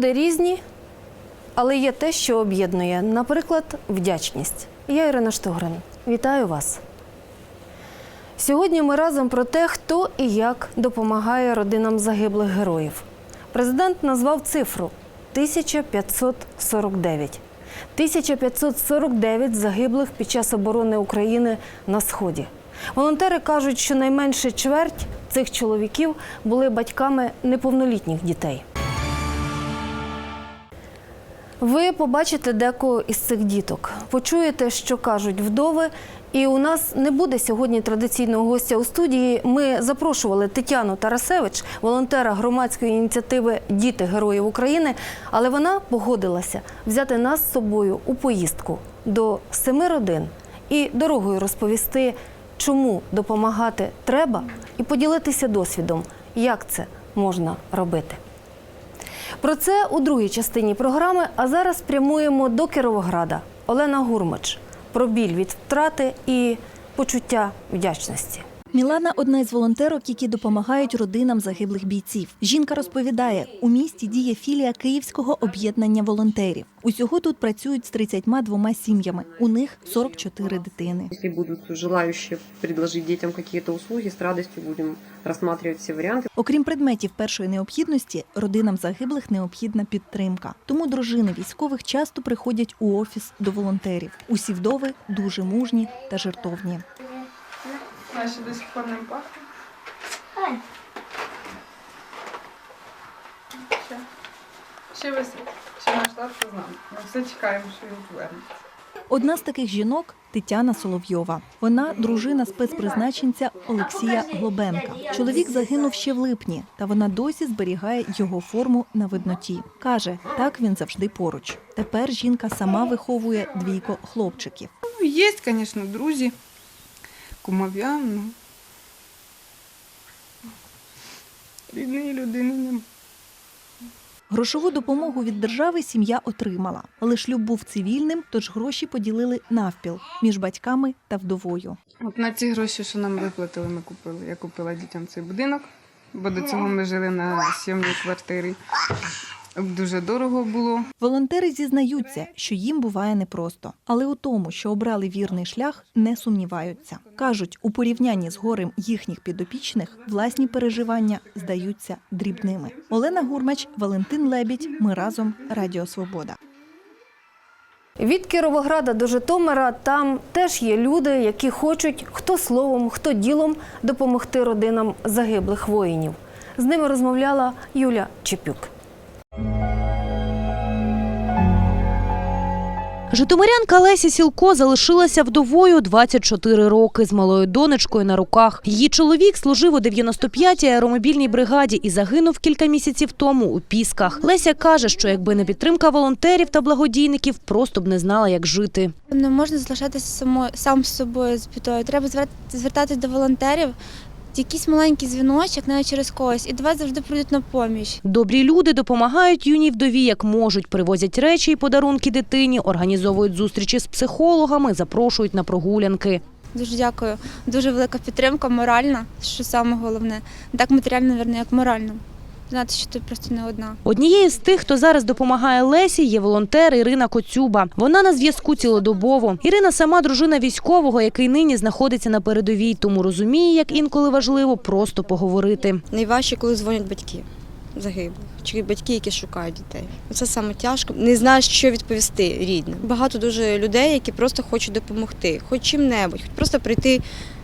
Люди різні, але є те, що об'єднує, наприклад, вдячність. Я Ірина Штогрин. Вітаю вас. Сьогодні ми разом про те, хто і як допомагає родинам загиблих героїв. Президент назвав цифру 1549. 1549 загиблих під час оборони України на сході. Волонтери кажуть, що найменше чверть цих чоловіків були батьками неповнолітніх дітей. Ви побачите декого із цих діток, почуєте, що кажуть вдови. І у нас не буде сьогодні традиційного гостя у студії. Ми запрошували Тетяну Тарасевич, волонтера громадської ініціативи Діти Героїв України, але вона погодилася взяти нас з собою у поїздку до семи родин і дорогою розповісти, чому допомагати треба, і поділитися досвідом, як це можна робити. Про це у другій частині програми. А зараз прямуємо до Кіровограда. Олена Гурмач про біль від втрати і почуття вдячності. Мілана одна із волонтерок, які допомагають родинам загиблих бійців. Жінка розповідає, у місті діє філія Київського об'єднання волонтерів. Усього тут працюють з 32 сім'ями. У них 44 дитини. Если будут желающие предложить детям какие-то услуги, с радостью будем рассматривать все варианты. Окрім предметів першої необхідності, родинам загиблих необхідна підтримка. Тому дружини військових часто приходять у офіс до волонтерів. Усі вдови дуже мужні та жертовні. Наші до сих пор не пахне. Ще. Ще висить. Ще наш тато з нами. Ми все чекаємо, що він повернеться. Одна з таких жінок Тетяна Соловйова. Вона дружина спецпризначенця Олексія Глобенка. Чоловік загинув ще в липні, та вона досі зберігає його форму на видноті. Каже, так він завжди поруч. Тепер жінка сама виховує двійко хлопчиків. Ну, Є, звісно, друзі, кумов'ян, ну. Рідної людини немає. Грошову допомогу від держави сім'я отримала, але шлюб був цивільним, тож гроші поділили навпіл між батьками та вдовою. От на ці гроші, що нам виплатили, ми купили. Я купила дітям цей будинок, бо до цього ми жили на сьомій квартирі. Дуже дорого було. Волонтери зізнаються, що їм буває непросто, але у тому, що обрали вірний шлях, не сумніваються. кажуть, у порівнянні з горем їхніх підопічних власні переживання здаються дрібними. Олена Гурмач, Валентин Лебідь. Ми разом Радіо Свобода. Від Кіровограда до Житомира там теж є люди, які хочуть хто словом, хто ділом допомогти родинам загиблих воїнів. З ними розмовляла Юля Чепюк. Житомирянка Леся Сілко залишилася вдовою 24 роки з малою донечкою на руках. Її чоловік служив у 95-й аеромобільній бригаді і загинув кілька місяців тому у Пісках. Леся каже, що якби не підтримка волонтерів та благодійників, просто б не знала, як жити. Не можна залишатися само, сам з собою з бітою. Треба звер- звертатись до волонтерів, якийсь маленький дзвіночок, навіть через когось, і до вас завжди прийдуть на поміч. Добрі люди допомагають юній вдові як можуть, привозять речі і подарунки дитині, організовують зустрічі з психологами, запрошують на прогулянки. Дуже дякую. Дуже велика підтримка, моральна, що саме головне. Не так матеріально, мабуть, як морально. Знати, що ти просто не одна. Однією з тих, хто зараз допомагає Лесі, є волонтер Ірина Коцюба. Вона на зв'язку цілодобово. Ірина сама дружина військового, який нині знаходиться на передовій, тому розуміє, як інколи важливо просто поговорити. Найважче, коли дзвонять батьки загиблих, чи батьки, які шукають дітей. Це саме тяжко. Не знаєш, що відповісти рідним. Багато дуже людей, які просто хочуть допомогти, хоч чим-небудь, хоч просто прийти.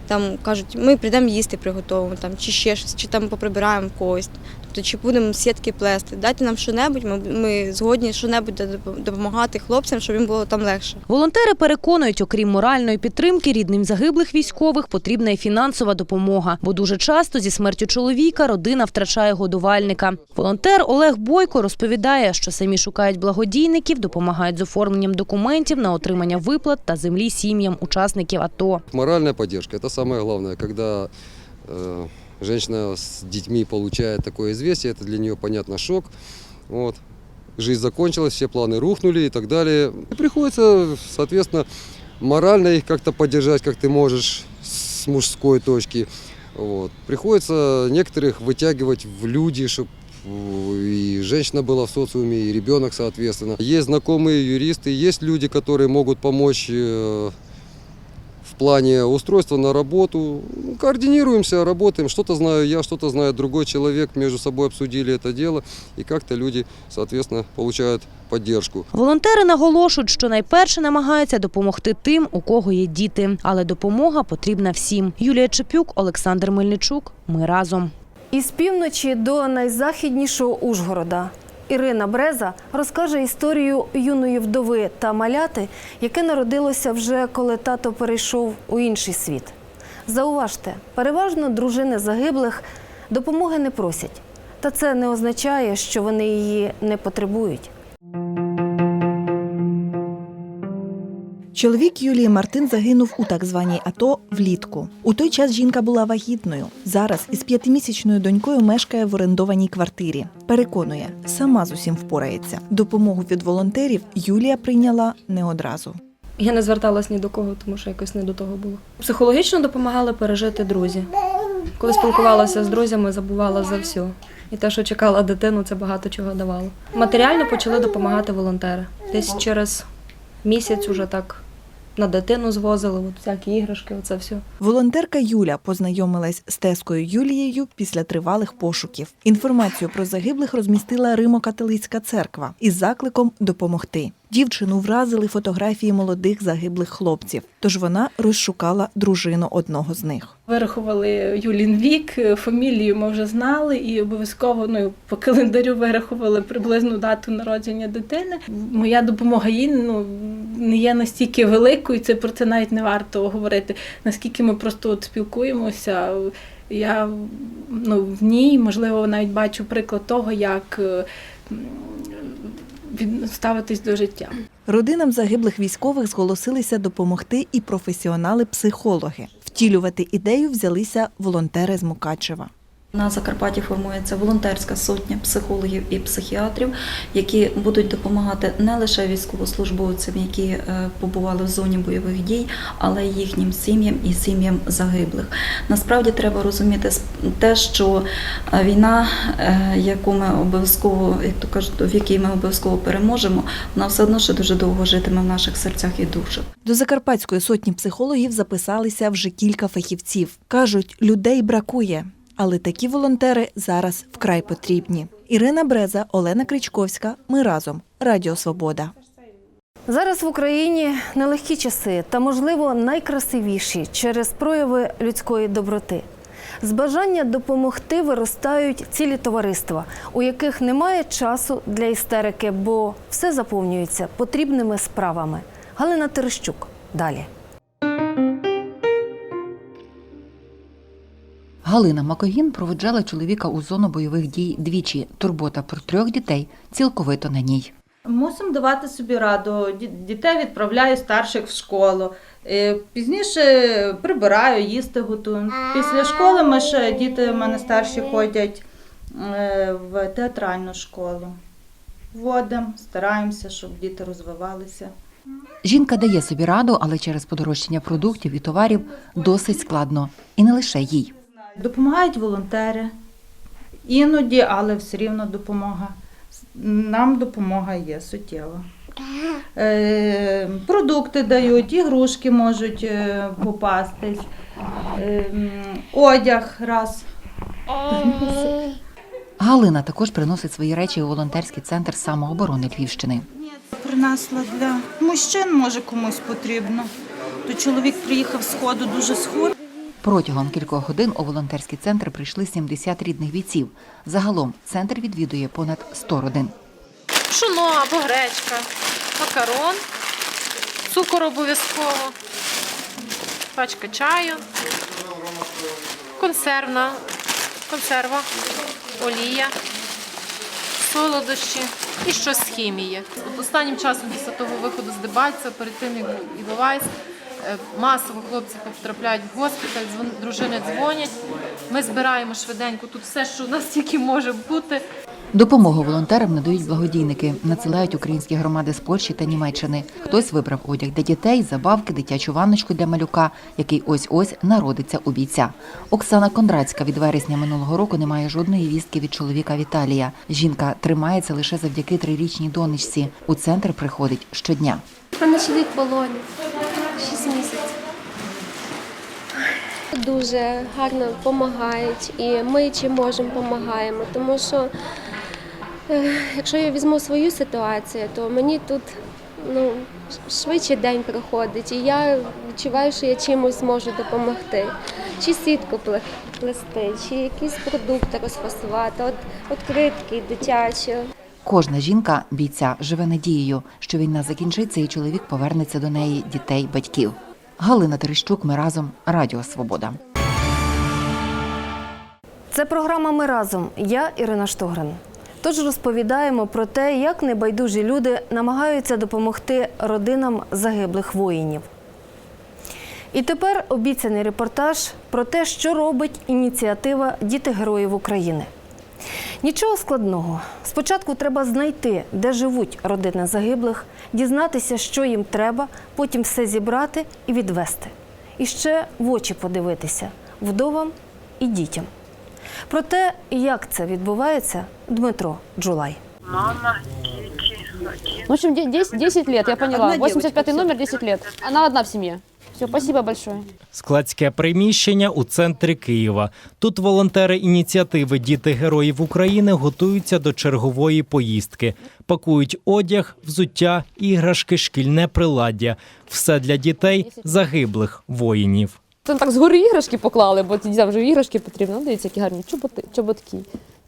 Там кажуть, ми прийдемо їсти, приготуємо там чи ще щось, чи там поприбираємо когось. Тобто, чи будемо сітки плести. Дайте нам що-небудь, ми, ми згодні що-небудь допомагати хлопцям, щоб їм було там легше. Волонтери переконують, окрім моральної підтримки рідним загиблих військових, потрібна і фінансова допомога, бо дуже часто зі смертю чоловіка родина втрачає годувальника. Волонтер Олег Бойко розповідає, що самі шукають благодійників, допомагають з оформленням документів на отримання виплат та землі сім'ям учасників АТО. Моральная поддержка – это самое главное. Э, женщина с детьми получает такое известие, это для нее, понятно, шок. Вот. Жизнь закончилась, все планы рухнули и так далее. И приходится, соответственно, морально их как-то поддержать, как ты можешь с мужской точки. Вот. Приходится некоторых вытягивать в люди, чтобы и женщина была в социуме, и ребенок, соответственно. Есть знакомые юристы, есть люди, которые могут помочь э, плане устройства на работу. Координируемся, работаем. Что-то знаю я, что-то знает другой человек. Между собой обсудили это дело, и как-то люди, соответственно, получают поддержку. Волонтери наголошують, що найперше намагаються допомогти тим, у кого є діти, але допомога потрібна всім. Юлія Чепюк, Олександр Мельничук. Ми разом. Із півночі до найзахіднішого Ужгорода. Ірина Бреза розкаже історію юної вдови та маляти, яке народилося вже коли тато перейшов у інший світ. Зауважте, переважно дружини загиблих допомоги не просять. Та це не означає, що вони її не потребують. Чоловік Юлії Мартин загинув у так званій АТО влітку. У той час жінка була вагітною. Зараз із п'ятимісячною донькою мешкає в орендованій квартирі. Переконує, сама з усім впорається. Допомогу від волонтерів Юлія прийняла не одразу. Я не зверталась ні до кого, тому що якось не до того було. Психологічно допомагали пережити друзі. Коли спілкувалася з друзями, забувала за все. І те, що чекала дитину, це багато чого давало. Матеріально почали допомагати волонтери. Десь через місяць уже так на дитину звозили, от всякі іграшки, оце все. Волонтерка Юля познайомилась з тескою Юлією після тривалих пошуків. Інформацію про загиблих розмістила Римо-католицька церква із закликом допомогти. Дівчину вразили фотографії молодих загиблих хлопців, тож вона розшукала дружину одного з них. Вирахували Юлін вік, фамілію ми вже знали, і обов'язково ну, по календарю вирахували приблизну дату народження дитини. Моя допомога їй ну, не є настільки великою, це про це навіть не варто говорити. Наскільки ми просто от спілкуємося. Я ну, в ній, можливо, навіть бачу приклад того, як е, ставитись до життя. Родинам загиблих військових зголосилися допомогти і професіонали-психологи. Втілювати ідею взялися волонтери з Мукачева. На Закарпатті формується волонтерська сотня психологів і психіатрів, які будуть допомагати не лише військовослужбовцям, які е, побували в зоні бойових дій, але й їхнім сім'ям і сім'ям загиблих. Насправді треба розуміти те, що е, війна, е, яку ми обов'язково, як то кажуть, в якій ми обов'язково переможемо, вона все одно ще дуже довго житиме в наших серцях і душах. До Закарпатської сотні психологів записалися вже кілька фахівців. Кажуть, людей бракує, але такі волонтери зараз вкрай потрібні. Ірина Бреза, Олена Кричковська. Ми разом. Радіо Свобода. Зараз в Україні нелегкі часи та, можливо, найкрасивіші через прояви людської доброти. З бажання допомогти виростають цілі товариства, у яких немає часу для істерики, бо все заповнюється потрібними справами. Галина Терещук. Далі. Галина Макогін проведжала чоловіка у зону бойових дій двічі. Турбота про трьох дітей цілковито на ній. Мусимо давати собі раду. Дітей відправляю старших в школу. Е, Пізніше прибираю, їсти готую. Після школи ми ще діти в мене старші ходять е, в театральну школу. Водимо, стараємося, щоб діти розвивалися. Жінка дає собі раду, але через подорожчання продуктів і товарів досить складно. І не лише їй. Допомагають волонтери. Іноді, але все рівно допомога. Нам допомога є суттєва. Е, продукти дають, ігрушки можуть е, попастись, е, одяг раз. Галина також приносить свої речі у волонтерський центр самооборони Львівщини. Принесла для мужчин, може комусь потрібно. То чоловік приїхав з ходу дуже схуд. Протягом кількох годин у волонтерський центр прийшли 70 рідних бійців. Загалом центр відвідує понад 100 родин. пшоно або гречка, макарон, цукор обов'язково, пачка чаю, консервна, консерва, олія, солодощі і щось з хімії. От останнім часом після того виходу з Дебальця, перед тим як Іловайськ, Е, Масово хлопці потрапляють в госпіталь, дружини дзвонять. Ми збираємо швиденько тут все, що у нас тільки може бути. Допомогу волонтерам надають благодійники, надсилають українські громади з Польщі та Німеччини. Хтось вибрав одяг для дітей, забавки, дитячу ванночку для малюка, який ось-ось народиться у бійця. Оксана Кондрацька від вересня минулого року не має жодної вістки від чоловіка Віталія. Жінка тримається лише завдяки трирічній донечці. У центр приходить щодня. Мене чоловік полоні. Шість місяців. Дуже гарно допомагають і ми чим можемо допомагаємо, тому що якщо я візьму свою ситуацію, то мені тут ну, швидше день проходить, і я відчуваю, що я чимось зможу допомогти. Чи сітку пле- плести, чи якісь продукти розфасувати, от відкритки дитячі. Кожна жінка бійця живе надією, що війна закінчиться і чоловік повернеться до неї, дітей, батьків. Галина Терещук, ми разом. Радіо Свобода. Це програма Ми разом. Я Ірина Штогрин. Тож розповідаємо про те, як небайдужі люди намагаються допомогти родинам загиблих воїнів. І тепер обіцяний репортаж про те, що робить ініціатива Діти Героїв України. Нічого складного. Спочатку треба знайти, де живуть родини загиблих, дізнатися, що їм треба, потім все зібрати і відвести. І ще в очі подивитися вдовам і дітям. Про те, як це відбувається, Дмитро Джулай. В общем, де- 10, 10 лет, я поняла. 85 номер, 10 лет. Она одна в семье. Все, спасибо большое. Складське приміщення у центрі Києва. Тут волонтери ініціативи Діти Героїв України готуються до чергової поїздки. Пакують одяг, взуття, іграшки, шкільне приладдя. Все для дітей загиблих воїнів. Це так згори іграшки поклали, бо дітям вже іграшки потрібно. Ну, дивіться, які гарні чоботи, чоботки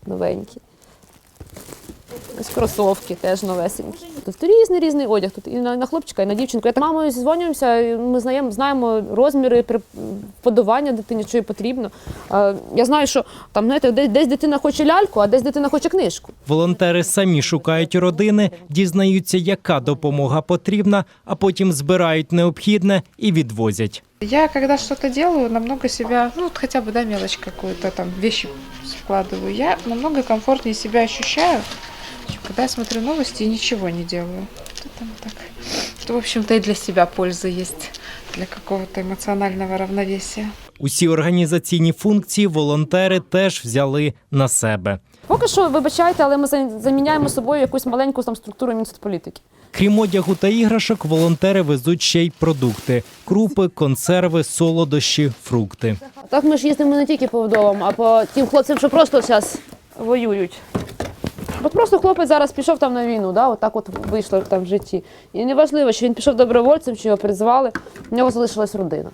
новенькі. Ось кросовки теж новесенькі. Тут різний різний одяг. Тут і на, на хлопчика, і на дівчинку. Я так мамою зізвонюємося, і ми знаємо, знаємо розміри при- вподобання дитині, що їй потрібно. Е, Я знаю, що там знаєте, десь, десь дитина хоче ляльку, а десь дитина хоче книжку. Волонтери самі шукають родини, дізнаються, яка допомога потрібна, а потім збирають необхідне і відвозять. Я когда что-то делаю, намного себя, ну вот хотя бы да, мелочь какую-то там, вещи складываю, я намного комфортнее себя ощущаю, когда я смотрю новости и ничего не делаю. Это там так. То, в общем-то, и для себя польза есть, для какого-то эмоционального равновесия. Усі організаційні функції волонтери теж взяли на себе. Поки що, вибачайте, але ми заміняємо собою якусь маленьку там структуру Мінсоцполітики. Крім одягу та іграшок, волонтери везуть ще й продукти: крупи, консерви, солодощі, фрукти. Так ми ж їздимо не тільки по вдовам, а по тим хлопцям, що просто зараз воюють. От просто хлопець зараз пішов там на війну, да, от так от вийшло там в житті. І не важливо, чи він пішов добровольцем, чи його призвали, в нього залишилась родина.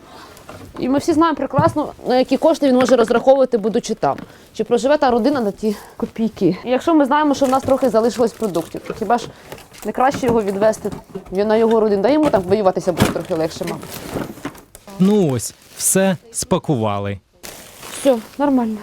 І ми всі знаємо прекрасно, на які кошти він може розраховувати, будучи там. Чи проживе та родина на ті копійки. І якщо ми знаємо, що в нас трохи залишилось продуктів, то хіба ж не краще його відвести на його родину? Да йому там воюватися буде трохи легше, мабуть. Ну ось, все спакували. Все, нормально.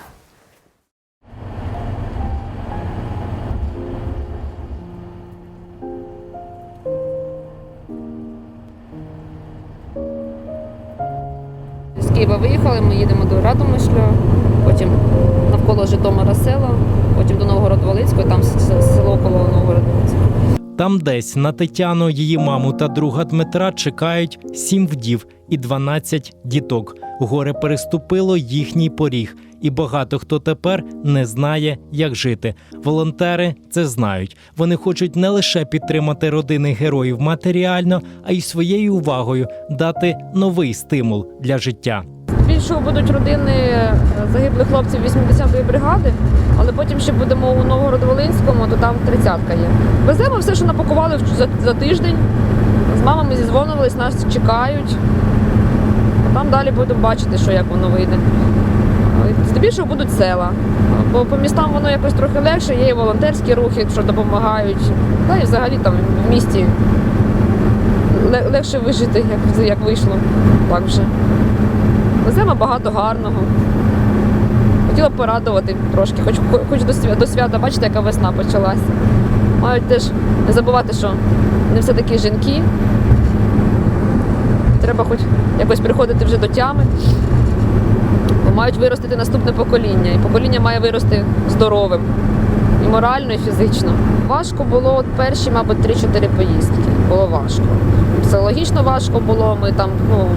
Києва виїхали, ми їдемо до Радомишля, потім навколо Житомира села, потім до Новгород-Волицького, там село коло Новгород волицького Там десь на Тетяну, її маму та друга Дмитра чекають сім вдів і 12 діток. Горе переступило їхній поріг, і багато хто тепер не знає, як жити. Волонтери це знають. Вони хочуть не лише підтримати родини героїв матеріально, а й своєю увагою дати новий стимул для життя. Більшого будуть родини е, загиблих хлопців 80-ї бригади, але потім ще будемо у Новгород-Волинському, то там 30-ка є. Веземо все, що напакували за, за тиждень. З мамами зізвонювались, нас чекають. А там далі будемо бачити, що як воно вийде. Здебільшого будуть села. Бо по містам воно якось трохи легше, є і волонтерські рухи, що допомагають. Та і взагалі там в місті легше вижити, як, як вийшло. Так вже. Веземо багато гарного. Хотіла б порадувати трошки, хоч, хоч до, свята, до свята, бачите, яка весна почалася. Мають теж не забувати, що не все такі жінки. треба хоч якось приходити вже до тями. Мають виростити наступне покоління. І покоління має вирости здоровим. І морально, і фізично. Важко було от перші, мабуть, 3-4 поїздки. Було важко. Психологічно важко було. Ми там, ну,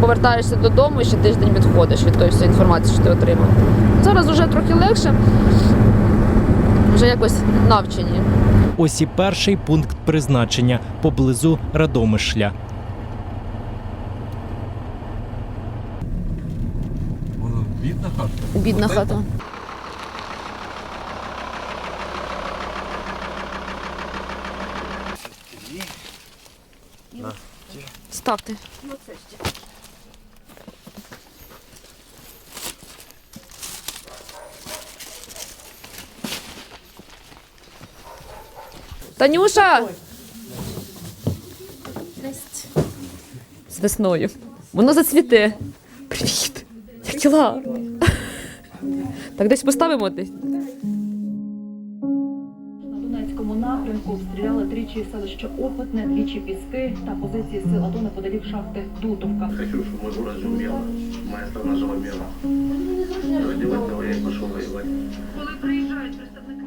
повертаєшся додому і ще тиждень відходиш від тої всієї інформації, що ти отримав. Зараз вже трохи легше, вже якось навчені. Ось і перший пункт призначення поблизу Радомишля. Бідна хата. Бідна хата. Ставте. Танюша! З весною. Воно зацвіте. Привіт! Як діла? Так десь поставимо десь. На Донецькому напрямку обстріляли тричі селище Опитне, двічі Піски та позиції сил АТО неподалік шахти Дутовка. Хочу, город жил мирно. Моя страна жила мирно. Родилась того, я и пошел воевать. Коли приїжджають представники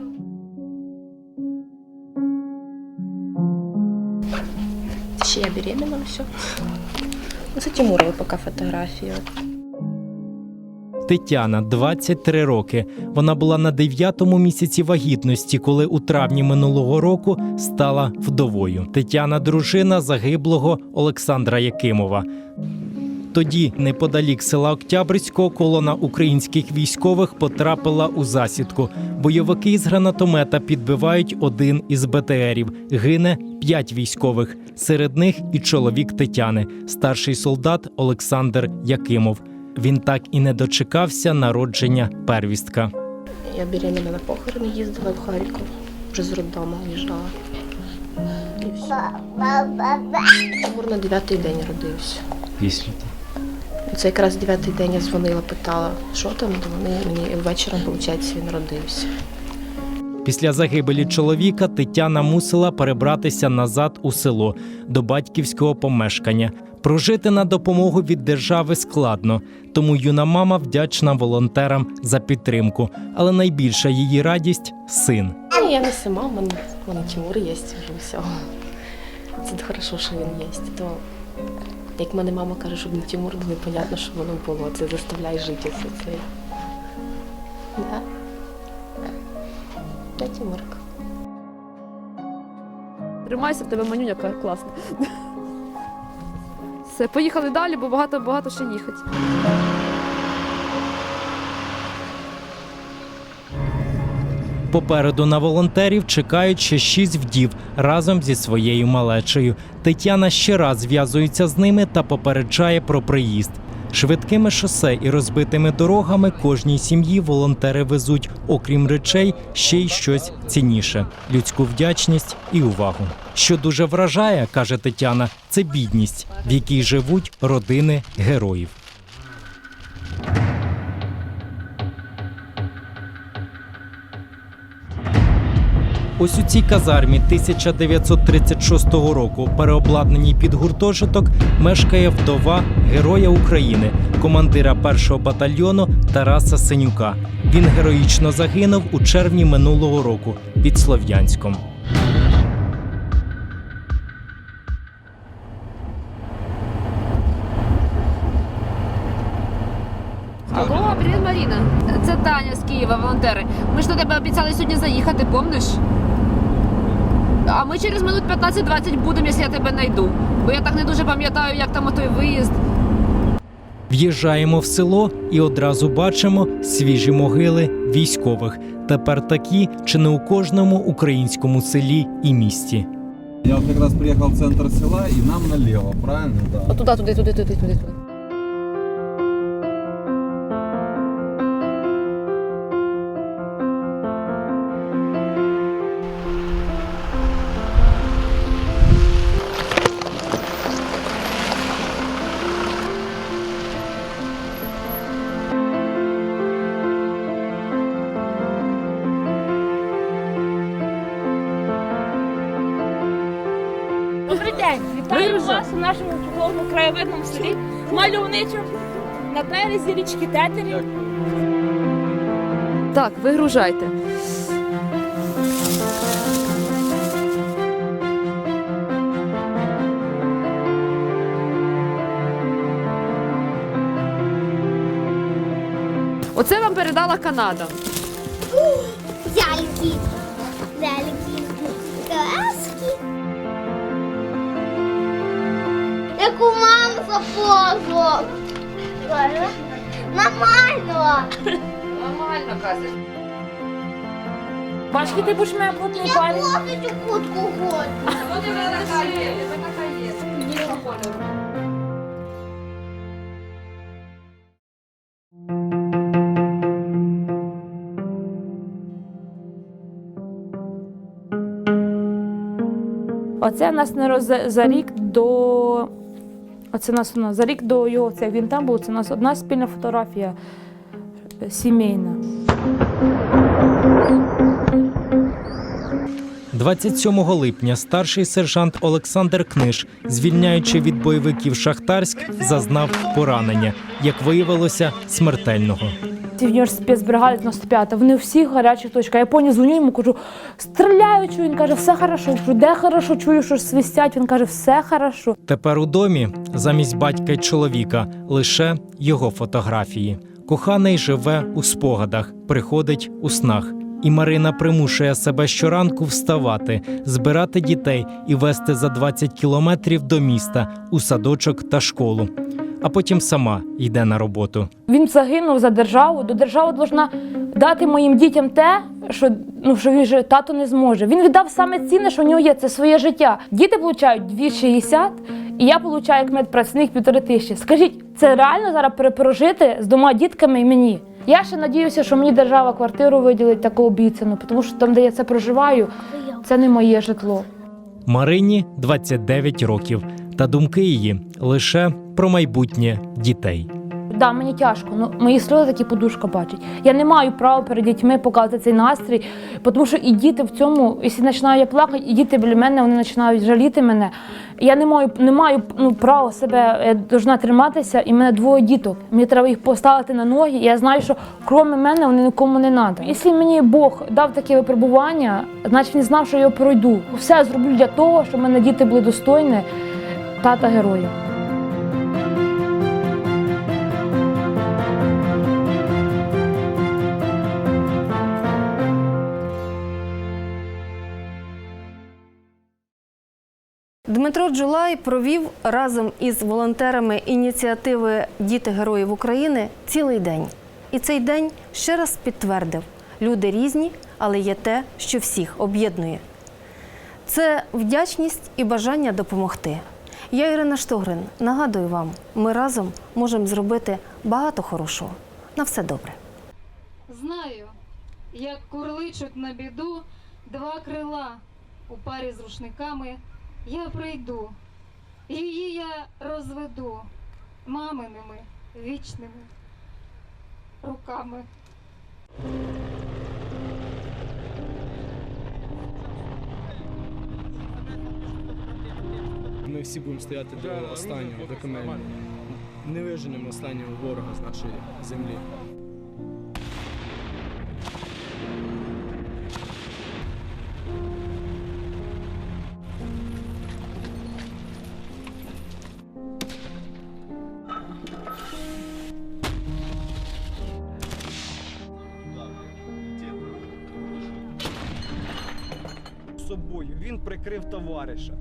Ще я беременна, все. Це Тимурові поки фотографії. Тетяна 23 роки. Вона була на дев'ятому місяці вагітності, коли у травні минулого року стала вдовою. Тетяна дружина загиблого Олександра Якимова. Тоді, неподалік села Октябрьського, колона українських військових потрапила у засідку. Бойовики з гранатомета підбивають один із БТРів. Гине п'ять військових. Серед них і чоловік Тетяни, старший солдат Олександр Якимов. Він так і не дочекався народження первістка. Я беременна на похорони їздила в Харків. Вже з роддому їжджала. Тимур на дев'ятий день родився. Після Це якраз дев'ятий день я дзвонила, питала, що там, то вони мені вечором, виходить, він родився. Після загибелі чоловіка Тетяна мусила перебратися назад у село до батьківського помешкання. Прожити на допомогу від держави складно, тому юна мама вдячна волонтерам за підтримку. Але найбільша її радість син. Я не сама, в мене, в мене Тимур є вже все. Це хорошо, що він є. То, як мене мама каже, щоб не Тимур, то непонятно, що воно було. Це заставляє жити все це. Да. Да, Тимурка. Тримайся, в тебе манюня яка класна. Все, поїхали далі, бо багато багато ще їхати. Попереду на волонтерів чекають ще шість вдів разом зі своєю малечею. Тетяна ще раз зв'язується з ними та попереджає про приїзд. Швидкими шосе і розбитими дорогами кожній сім'ї волонтери везуть, окрім речей, ще й щось цінніше людську вдячність і увагу. Що дуже вражає, каже Тетяна, це бідність, в якій живуть родини героїв. Ось у цій казармі 1936 року, переобладнаній під гуртожиток, мешкає вдова Героя України, командира першого батальйону Тараса Синюка. Він героїчно загинув у червні минулого року під Слов'янськом. Привіт, Маріна. Це Таня з Києва, волонтери. Ми ж до тебе обіцяли сьогодні заїхати, помниш? А ми через минут 15-20 будемо, якщо я тебе знайду. Бо я так не дуже пам'ятаю, як там той виїзд. В'їжджаємо в село і одразу бачимо свіжі могили військових. Тепер такі чи не у кожному українському селі і місті. Я вот как раз приехал в центр села и нам налево, правильно? Да. От туди, туди, туди, туди, туди. туди. Краєвидному селі Мальовничому на березі річки Тетерів. Так, вигружайте. Оце вам передала Канада. Ляльки. Ляльки. Краски. Як у мами сапожок. Нормально. Нормально, каже. Бачки, ти будеш мене плотний Я парень. цю кутку хочу. Ну, ти вже така є, ти така є. Білого кольору. Оце нас не роз... за рік до. Оце нас у нас за рік до його це він там був. Це у нас одна спільна фотографія е, сімейна. 27 липня старший сержант Олександр Книж, звільняючи від бойовиків Шахтарськ, зазнав поранення, як виявилося, смертельного. В спецбригади 95 вони всі гарячі точка. Я поні дзвоню йому, кажу, стріляю, чую. Він каже, все хорошо. Кажу, де хорошо, чую, що свистять. Він каже, все хорошо. Тепер у домі замість батька й чоловіка лише його фотографії. Коханий живе у спогадах, приходить у снах. І Марина примушує себе щоранку вставати, збирати дітей і вести за 20 кілометрів до міста у садочок та школу. А потім сама йде на роботу. Він загинув за державу. До держава должна дати моїм дітям те, що ну що він же тато не зможе. Він віддав саме цінне, що в нього є, це своє життя. Діти получають 2,60, і я получаю як медпрацівник півтори тисячі. Скажіть, це реально зараз перепрожити з двома дітками і мені? Я ще надіюся, що мені держава квартиру виділить таку обіцяну, тому що там, де я це проживаю, це не моє житло. Марині 29 років, та думки її лише про майбутнє дітей. Да, мені тяжко. Ну мої сльози такі подушка бачить. Я не маю права перед дітьми показувати цей настрій, тому що і діти в цьому, якщо починаю я плакати, і діти біля мене вони починають жаліти мене. Я не маю не маю ну, права себе я должна триматися, і в мене двоє діток. Мені треба їх поставити на ноги. Я знаю, що крім мене вони нікому не треба. Якщо мені Бог дав таке випробування, значить він знав, що я пройду. Все зроблю для того, щоб мене діти були достойні тата героя. Джулай провів разом із волонтерами ініціативи Діти Героїв України цілий день. І цей день ще раз підтвердив: люди різні, але є те, що всіх об'єднує. Це вдячність і бажання допомогти. Я Ірина Штогрин. Нагадую вам, ми разом можемо зробити багато хорошого. На все добре. Знаю, як курличуть на біду два крила у парі з рушниками. Я прийду, її я розведу маминими вічними руками. Ми всі будемо стояти до останнього, до камелі. Не виженемо останнього ворога з нашої землі. horas.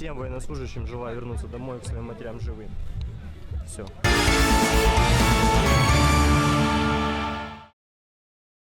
Всем военнослужащим желаю вернуться домой к своим матерям живым. Все.